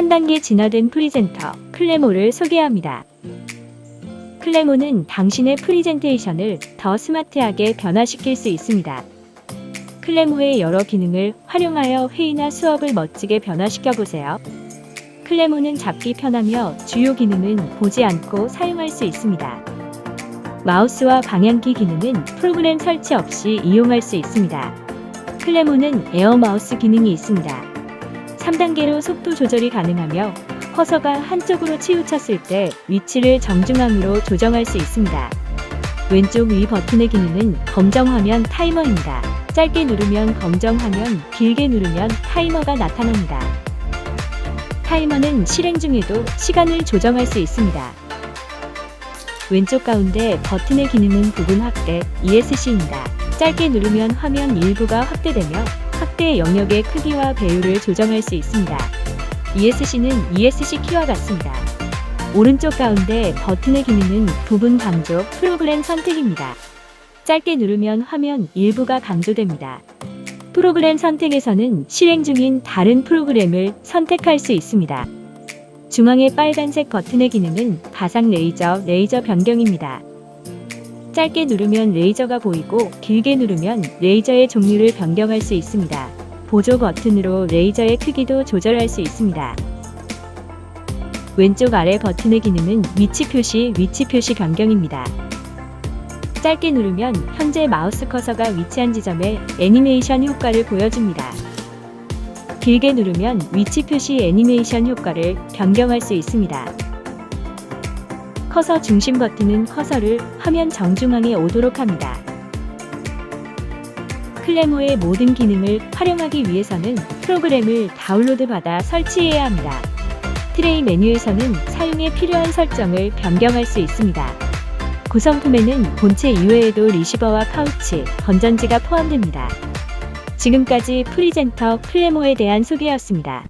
한 단계 진화된 프리젠터 클레모를 소개합니다. 클레모는 당신의 프리젠테이션을 더 스마트하게 변화시킬 수 있습니다. 클레모의 여러 기능을 활용하여 회의나 수업을 멋지게 변화시켜 보세요. 클레모는 잡기 편하며 주요 기능은 보지 않고 사용할 수 있습니다. 마우스와 방향키 기능은 프로그램 설치 없이 이용할 수 있습니다. 클레모는 에어 마우스 기능이 있습니다. 3단계로 속도 조절이 가능하며 커서가 한쪽으로 치우쳤을 때 위치를 정중앙으로 조정할 수 있습니다. 왼쪽 위 버튼의 기능은 검정 화면 타이머입니다. 짧게 누르면 검정 화면, 길게 누르면 타이머가 나타납니다. 타이머는 실행 중에도 시간을 조정할 수 있습니다. 왼쪽 가운데 버튼의 기능은 부분 확대 ESC입니다. 짧게 누르면 화면 일부가 확대되며 확대 영역의 크기와 배율을 조정할 수 있습니다. ESC는 ESC 키와 같습니다. 오른쪽 가운데 버튼의 기능은 부분 강조 프로그램 선택입니다. 짧게 누르면 화면 일부가 강조됩니다. 프로그램 선택에서는 실행 중인 다른 프로그램을 선택할 수 있습니다. 중앙의 빨간색 버튼의 기능은 가상 레이저, 레이저 변경입니다. 짧게 누르면 레이저가 보이고 길게 누르면 레이저의 종류를 변경할 수 있습니다. 보조 버튼으로 레이저의 크기도 조절할 수 있습니다. 왼쪽 아래 버튼의 기능은 위치 표시, 위치 표시 변경입니다. 짧게 누르면 현재 마우스 커서가 위치한 지점에 애니메이션 효과를 보여줍니다. 길게 누르면 위치 표시 애니메이션 효과를 변경할 수 있습니다. 커서 중심 버튼은 커서를 화면 정중앙에 오도록 합니다. 클레모의 모든 기능을 활용하기 위해서는 프로그램을 다운로드 받아 설치해야 합니다. 트레이 메뉴에서는 사용에 필요한 설정을 변경할 수 있습니다. 구성품에는 본체 이외에도 리시버와 파우치, 건전지가 포함됩니다. 지금까지 프리젠터 클레모에 대한 소개였습니다.